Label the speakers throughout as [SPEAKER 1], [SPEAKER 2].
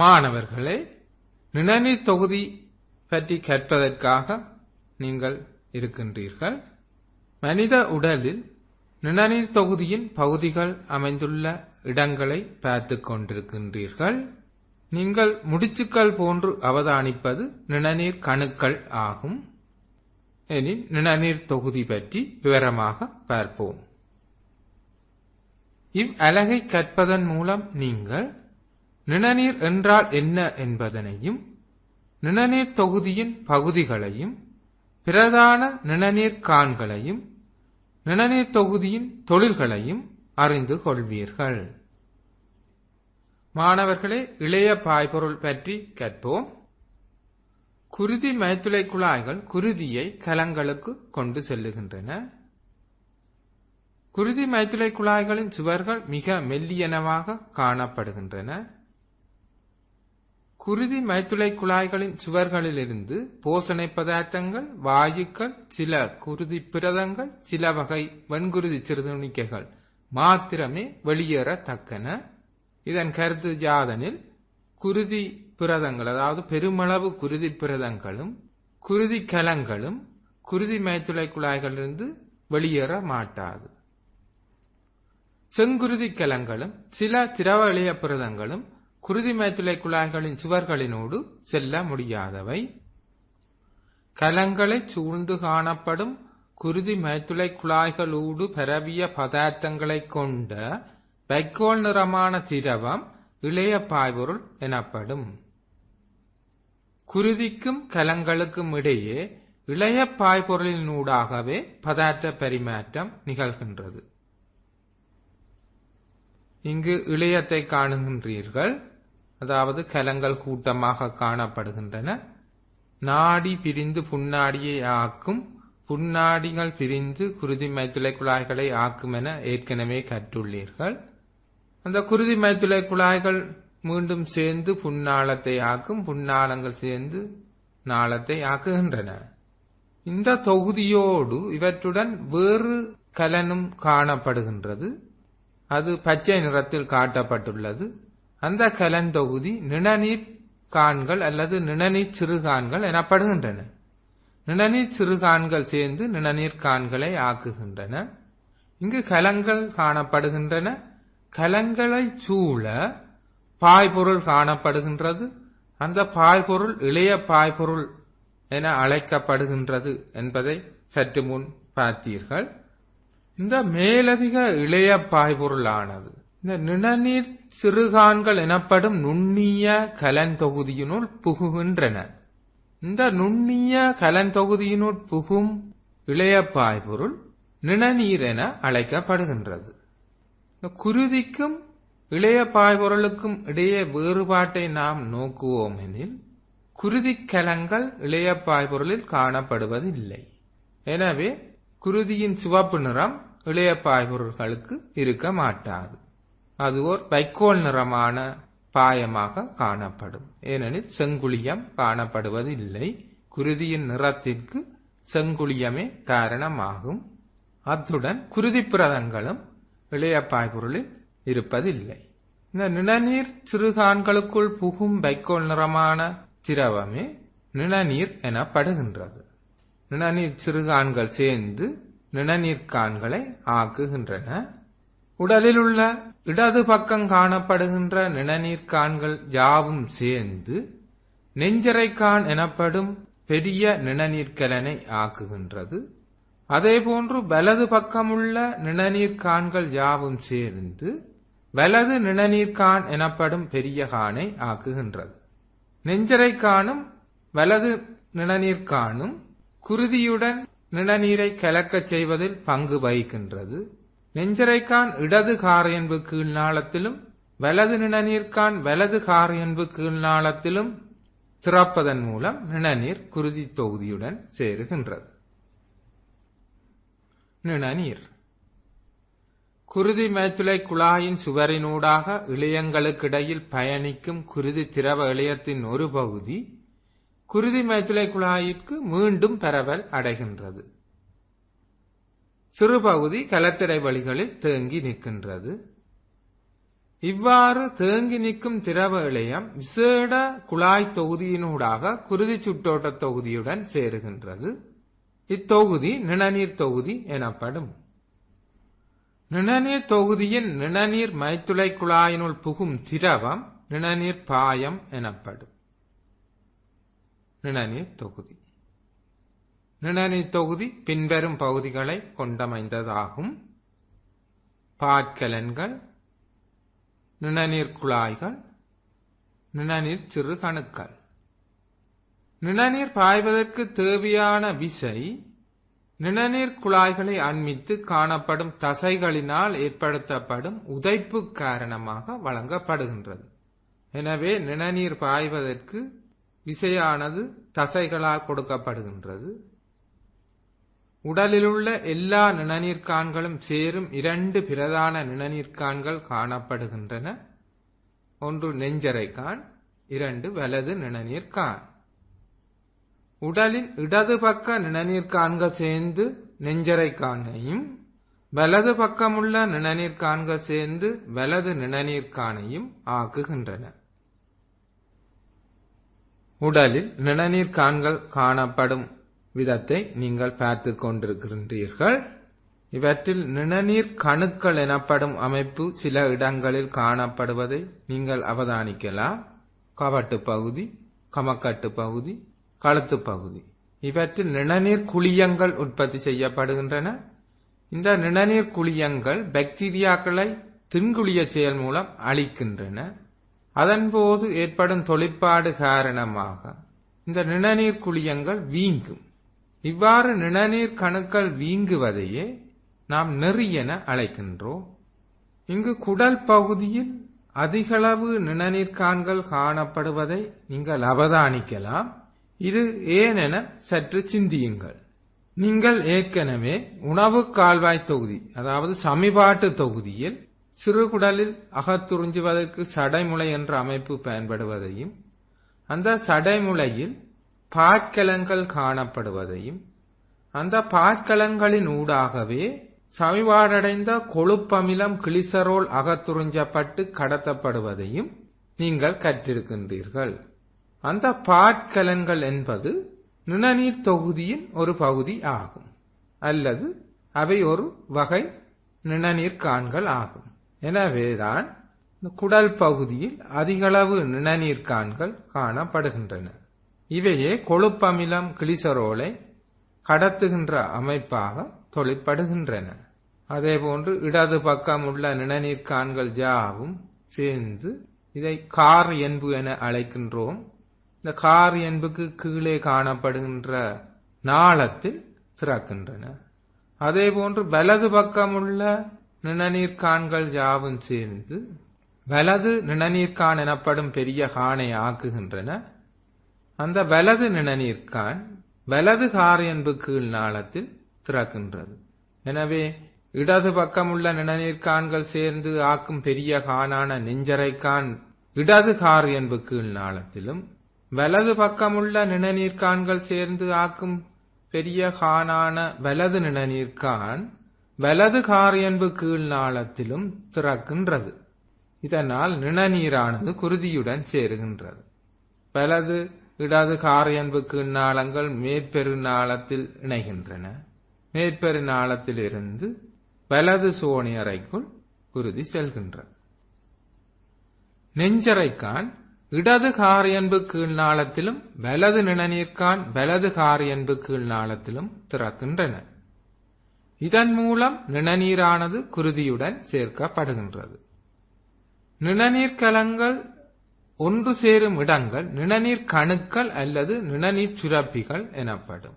[SPEAKER 1] மாணவர்களே நிணநீர் தொகுதி பற்றி கற்பதற்காக நீங்கள் இருக்கின்றீர்கள். மனித உடலில் நிணநீர் தொகுதியின் பகுதிகள் அமைந்துள்ள இடங்களை பார்த்து கொண்டிருக்கின்றீர்கள். நீங்கள் முடிச்சுக்கள் போன்று அவதானிப்பது நிணநீர் கணுக்கள் ஆகும். எனில் நிணநீர் தொகுதி பற்றி விவரமாக பார்ப்போம். இவ் கற்பதன் மூலம் நீங்கள் நிணநீர் என்றால் என்ன என்பதனையும் நிணநீர் தொகுதியின் பகுதிகளையும் பிரதான நிணநீர் கான்களையும் நிணநீர் தொகுதியின் தொழில்களையும் அறிந்து கொள்வீர்கள். மாணவர்களே இளைய பாய்பொருள் பற்றி கற்போம் குருதி மைத்துளை குழாய்கள் குருதியை கலங்களுக்கு கொண்டு செல்லுகின்றன. குருதி மைத்துளை குழாய்களின் சுவர்கள் மிக மெல்லியனவாக காணப்படுகின்றன. குருதி மைத்துளை குழாய்களின் சுவர்களிலிருந்து போசணை பதார்த்தங்கள் வாயுக்கள் சில குருதி பிரதங்கள் சில வகை வன்குருதி சிறுதுணிக்கைகள் மாத்திரமே வெளியேறத்தக்கன. இதன் கருத்து யாதனில் குருதி பிரதங்கள் அதாவது பெருமளவு குருதி பிரதங்களும் குருதி கலங்களும் குருதி மைத்துளை குழாய்களிலிருந்து வெளியேற மாட்டாது. செங்குருதி கலங்களும் சில திரவ இளைய புரதங்களும் குருதி மேத்துளை குழாய்களின் சுவர்களினோடு செல்ல முடியாதவை. கலங்களை சூழ்ந்து காணப்படும் குருதி மேத்துளை குழாய்களோடு பரவிய பதார்த்தங்களைக் கொண்ட வைக்கோல் நிறமான திரவம் இளைய பாய்பொருள் எனப்படும். குருதிக்கும் கலங்களுக்கும் இடையே இளைய பாய்பொருளினூடாகவே பதார்த்த பரிமாற்றம் நிகழ்கின்றது. இங்கு இளையத்தை காணுகின்றீர்கள். அதாவது கலங்கள் கூட்டமாக காணப்படுகின்றன. நாடி பிரிந்து புன்னாடியை ஆக்கும் புன்னாடிகள் பிரிந்து குருதி மைத்துளை குழாய்களை ஆக்கும் என ஏற்கனவே கற்றுள்ளீர்கள். அந்த குருதி மைத்துளை குழாய்கள் மீண்டும் சேர்ந்து புன்னாளத்தை ஆக்கும் புன்னாளங்கள் சேர்ந்து நாளத்தை ஆக்குகின்றன. இந்த தொகுதியோடு இவற்றுடன் வேறு கலனும் காணப்படுகின்றது. அது பச்சை நிறத்தில் காட்டப்பட்டுள்ளது. அந்த கலந்தொகுதி நிணநீர் கான்கள் அல்லது நிணநீர் சிறுகான்கள் எனப்படுகின்றன. நிணநீர் சிறுகான்கள் சேர்ந்து நிணநீர் கான்களை ஆக்குகின்றன. இங்கு கலங்கள் காணப்படுகின்றன. கலங்களை சூழ பாய்பொருள் காணப்படுகின்றது. அந்த பாய்பொருள் இளைய பாய்பொருள் என அழைக்கப்படுகின்றது என்பதை சற்று முன் பார்த்தீர்கள். இந்த மேலதிக இளைய பாய்பொருளானது இந்த நிணநீர் சிறுகான்கள் எனப்படும் நுண்ணிய கலன் தொகுதியினுள் புகுகின்றன. இந்த நுண்ணிய கலன் தொகுதியினுள் புகும் இளைய பாய்பொருள் நிணநீர் என அழைக்கப்படுகின்றது. இந்த குருதிக்கும் இளைய பாய்பொருளுக்கும் இடையே வேறுபாட்டை நாம் நோக்குவோம் எனில் குருதிக் கலங்கள் இளைய பாய்பொருளில் காணப்படுவதில்லை. எனவே குருதியின் சிவப்பு நிறம் இளைய பாய்பொருள்களுக்கு இருக்க மாட்டாது. அது ஓர் வைக்கோல் நிறமான பாயமாக காணப்படும். ஏனெனில் செங்குளியம் காணப்படுவதில்லை. குருதியின் நிறத்திற்கு செங்குளியமே காரணமாகும். அத்துடன் குருதி பிரதங்களும் இளைய பாய்பொருளில் இருப்பதில்லை. இந்த நிணநீர் சிறுகான்களுக்குள் புகும் வைக்கோல் நிறமான திரவமே நிணநீர் எனப்படுகின்றது. நிணநீர் சிறுகான்கள் சேர்ந்து நிணநீர்கான்களை ஆக்குகின்றன. உடலில் உள்ள இடது பக்கம் காணப்படுகின்ற நிணநீர்கான்கள் யாவும் சேர்ந்து நெஞ்சரைக்கான் எனப்படும் பெரிய நிணநீர்க்கலனை ஆக்குகின்றது. அதேபோன்று வலது பக்கமுள்ள நிணநீர்கான்கள் யாவும் சேர்ந்து வலது நிணநீர்கான் எனப்படும் பெரிய கானை ஆக்குகின்றது. நெஞ்சரைக்கானும் வலது நிணநீர்கானும் குருதியுடன் நிணநீரை கலக்கச் செய்வதில் பங்கு வகிக்கின்றது. நெஞ்சரைக்கான் இடது காரையன்பு கீழ்நாளத்திலும் வலது நிணநீர்கான் வலது காரையன்பு கீழ்நாளத்திலும் திறப்பதன் மூலம் நிணநீர் குருதி தொகுதியுடன் சேருகின்றது. நிணநீர். குருதி மேத்துளை குழாயின் சுவரினூடாக இளையங்களுக்கிடையில் பயணிக்கும் குருதி திரவ இளையத்தின் ஒரு பகுதி குருதி மேத்துளை குழாயிற்கு மீண்டும் பரவல் அடைகின்றது. சிறுபகுதி கலத்திடை வழிகளில் தேங்கி நிற்கின்றது. இவ்வாறு தேங்கி நிற்கும் திரவ இழையம் விசேட குழாய் தொகுதியினூடாக குருதி சுட்டோட்ட தொகுதியுடன் சேருகின்றது. இத்தொகுதி நிணநீர் தொகுதி எனப்படும். நிணநீர் தொகுதியின் நிணநீர் மைத்துளை குழாயினுள் புகும் திரவம் நிணநீர் பாயம் எனப்படும். நிணநீர் தொகுதி. நிணநீர் தொகுதி பின்வரும் பகுதிகளை கொண்டமைந்ததாகும். பாற்கலன்கள் நிணநீர் குழாய்கள் நிணநீர் சிறு கணுக்கள் நிணநீர் பாய்வதற்கு தேவையான விசை நிணநீர் குழாய்களை அண்மித்து காணப்படும் தசைகளினால் ஏற்படுத்தப்படும் உதைப்பு காரணமாக வழங்கப்படுகின்றது. எனவே நிணநீர் பாய்வதற்கு விசையானது தசைகளால் கொடுக்கப்படுகின்றது. உடலிலுள்ள எல்லா நிணநீர்கான்களும் சேரும் இரண்டு பிரதான நிணநீர்கான்கள் காணப்படுகின்றன. ஒன்று நெஞ்சரைக்கான் இரண்டு வலது நிணநீர்கான் உடலின் இடது பக்க நிணநீர்கான்கள் சேர்ந்து நெஞ்சரைக்கானையும் வலது பக்கமுள்ள நிணநீர்கான்கள் சேர்ந்து வலது நிணநீர்கானையும் ஆக்குகின்றன. உடலில் நிணநீர்கான்கள் காணப்படும் விதத்தை நீங்கள் பார்த்து கொண்டிருக்கின்றீர்கள். இவற்றில் நிணநீர் கணுக்கள் எனப்படும் அமைப்பு சில இடங்களில் காணப்படுவதை நீங்கள் அவதானிக்கலாம். கவட்டு பகுதி கமக்கட்டு பகுதி கழுத்து பகுதி. இவற்றில் நிணநீர் குழியங்கள் உற்பத்தி செய்யப்படுகின்றன. இந்த நிணநீர் குழியங்கள் பாக்டீரியாக்களை தின்குளிய செயல் மூலம் அழிக்கின்றன. அதன்போது ஏற்படும் தொழிற்பாடு காரணமாக இந்த நிணநீர் குழியங்கள் வீங்கும். இவ்வாறு நிணநீர் கணுக்கள் வீங்குவதையே நாம் நெறி என அழைக்கின்றோம். இங்கு குடல் பகுதியில் அதிகளவு நிணநீர்கான்கள் காணப்படுவதை நீங்கள் அவதானிக்கலாம். இது ஏனென சற்று சிந்தியுங்கள். நீங்கள் ஏற்கனவே உணவு கால்வாய் தொகுதி அதாவது சமிபாட்டு தொகுதியில் சிறுகுடலில் அகத்துறிஞ்சுவதற்கு சடைமுளை என்ற அமைப்பு பயன்படுவதையும் அந்த சடைமுளையில் பாட்கலன்கள் காணப்படுவதையும் அந்த பாற்கலங்களின் ஊடாகவே சமிவாடடைந்த கொழுப்பமிலம் கிளிசரோல் அகத்துறிஞ்சப்பட்டு கடத்தப்படுவதையும் நீங்கள் கற்றிருக்கின்றீர்கள். அந்த பாட்கலன்கள் என்பது நுணநீர் தொகுதியின் ஒரு பகுதி ஆகும் அல்லது அவை ஒரு வகை நிணநீர் கான்கள் ஆகும். எனவேதான் குடல் பகுதியில் அதிகளவு நிணநீர்கான்கள் காணப்படுகின்றன. இவையே கொழுப்பமிலம் கிளிசரோலை கடத்துகின்ற அமைப்பாக தொழிற்படுகின்றன. அதேபோன்று இடது பக்கம் உள்ள நிணநீர் கான்கள் யாவும் சேர்ந்து இதை கார் என்பு என அழைக்கின்றோம். இந்த கார் என்புக்கு கீழே காணப்படுகின்ற நாளத்தில் திறக்கின்றன. அதேபோன்று வலது பக்கம் உள்ள நிணநீர்கான்கள் யாவும் சேர்ந்து வலது நிணநீர்கான் எனப்படும் பெரிய கானை ஆக்குகின்றன. அந்த வலது நிணநீர்கான் வலது கார் என்பு கீழ் நாளத்தில் திறக்கின்றது. எனவே இடது பக்கமுள்ள நிணநீர்கான்கள் சேர்ந்து ஆக்கும் பெரிய கானான நெஞ்சரைக்கான் இடது கார் என்பு கீழ் நாளத்திலும் வலது பக்கமுள்ள நிணநீர்கான்கள் சேர்ந்து ஆக்கும் பெரிய கானான வலது நிணநீர்கான் வலது காரியன்பு கீழ் நாளத்திலும் திறக்கின்றது. இதனால் நிணநீரானது குருதியுடன் சேருகின்றது. வலது இடது காரியன்பு கீழ் மேற்பெருநாளத்தில் இணைகின்றன. மேற்பெருநாளத்திலிருந்து வலது சோனியறைக்குள் குருதி செல்கின்றது நெஞ்சரைக்கான் இடது காரியன்பு கீழ்நாளத்திலும் வலது நிணநீர்கான் வலது காரியன்பு கீழ்நாளத்திலும் திறக்கின்றன. இதன் மூலம் நிணநீரானது குருதியுடன் சேர்க்கப்படுகின்றது. நிணநீர் கலங்கள் ஒன்று சேரும் இடங்கள் நிணநீர் கணுக்கள் அல்லது நிணநீர் சுரப்பிகள் எனப்படும்.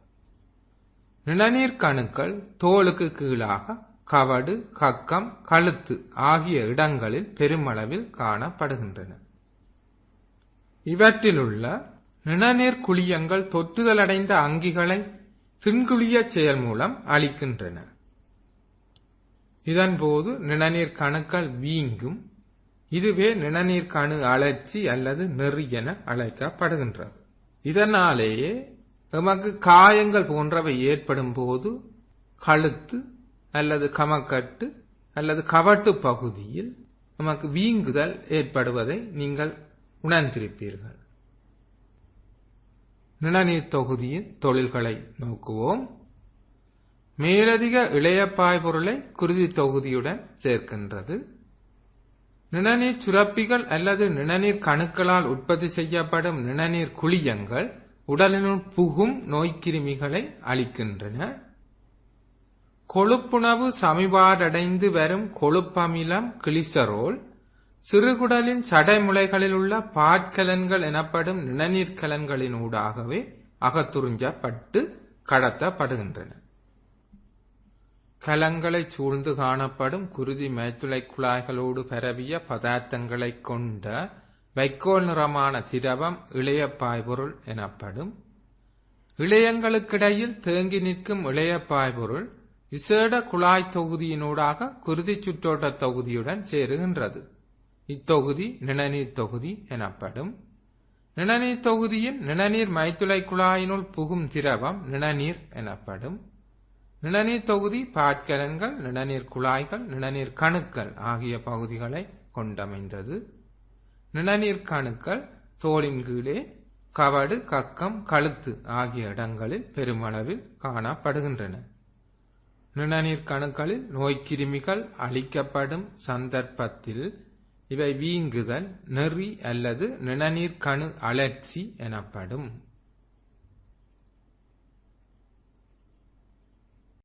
[SPEAKER 1] நிணநீர் கணுக்கள் தோலுக்கு கீழாக கவடு கக்கம் கழுத்து ஆகிய இடங்களில் பெருமளவில் காணப்படுகின்றன. இவற்றிலுள்ள நிணநீர் குழியங்கள் தொற்றுதலடைந்த அங்கிகளை தின்குழிய செயல் மூலம் அளிக்கின்றன இதன்போது நிணநீர் கணுக்கள் வீங்கும் இதுவே நிணநீர் கணு அழற்சி அல்லது நெறி என அழைக்கப்படுகின்றது. இதனாலேயே எமக்கு காயங்கள் போன்றவை ஏற்படும் போது கழுத்து அல்லது கமக்கட்டு அல்லது கவட்டு பகுதியில் நமக்கு வீங்குதல் ஏற்படுவதை நீங்கள் உணர்ந்திருப்பீர்கள். நிணநீர் தொகுதியின் தொழில்களை நோக்குவோம். மேலதிக இளையப்பாய் பொருளை குருதி தொகுதியுடன் சேர்க்கின்றது. நிணநீர் சுரப்பிகள் அல்லது நிணநீர் கணுக்களால் உற்பத்தி செய்யப்படும் நிணநீர் குழியங்கள் உடலினுள் புகும் நோய்க்கிருமிகளை அளிக்கின்றன. கொழுப்புணவு சமிபாடடைந்து வரும் கொழுப்பமிலம் கிளிசரோல் சிறுகுடலின் சடைமுலைகளில் உள்ள பாட்கலன்கள் எனப்படும் நிணநீர் கலன்களின் ஊடாகவே அகத்துறிஞ்சப்பட்டு கடத்தப்படுகின்றன. கலங்களைச் சூழ்ந்து காணப்படும் குருதி மேத்துளை குழாய்களோடு பரவிய பதார்த்தங்களைக் கொண்ட வைக்கோல் நிறமான திரவம் இளைய பாய்பொருள் எனப்படும். இளையங்களுக்கிடையில் தேங்கி நிற்கும் இளைய பாய்பொருள் விசேட குழாய் தொகுதியினூடாக குருதி சுற்றோட்ட தொகுதியுடன் சேருகின்றது. இத்தொகுதி நிணநீர் தொகுதி எனப்படும். நிணநீர் தொகுதியின் நிணநீர் மைத்துளை குழாயினுள் புகும் திரவம் நிணநீர் எனப்படும். நிணநீர் தொகுதி பாட்கலன்கள் நிணநீர் குழாய்கள் நிணநீர் கணுக்கள் ஆகிய பகுதிகளை கொண்டமைந்தது. நிணநீர் கணுக்கள் தோளின் கீழே கவடு கக்கம் கழுத்து ஆகிய இடங்களில் பெருமளவில் காணப்படுகின்றன. நிணநீர் கணுக்களில் நோய்க்கிருமிகள் அளிக்கப்படும் சந்தர்ப்பத்தில் இவை வீங்குதல் நெறி அல்லது நிணநீர் கணு அழற்சி எனப்படும்.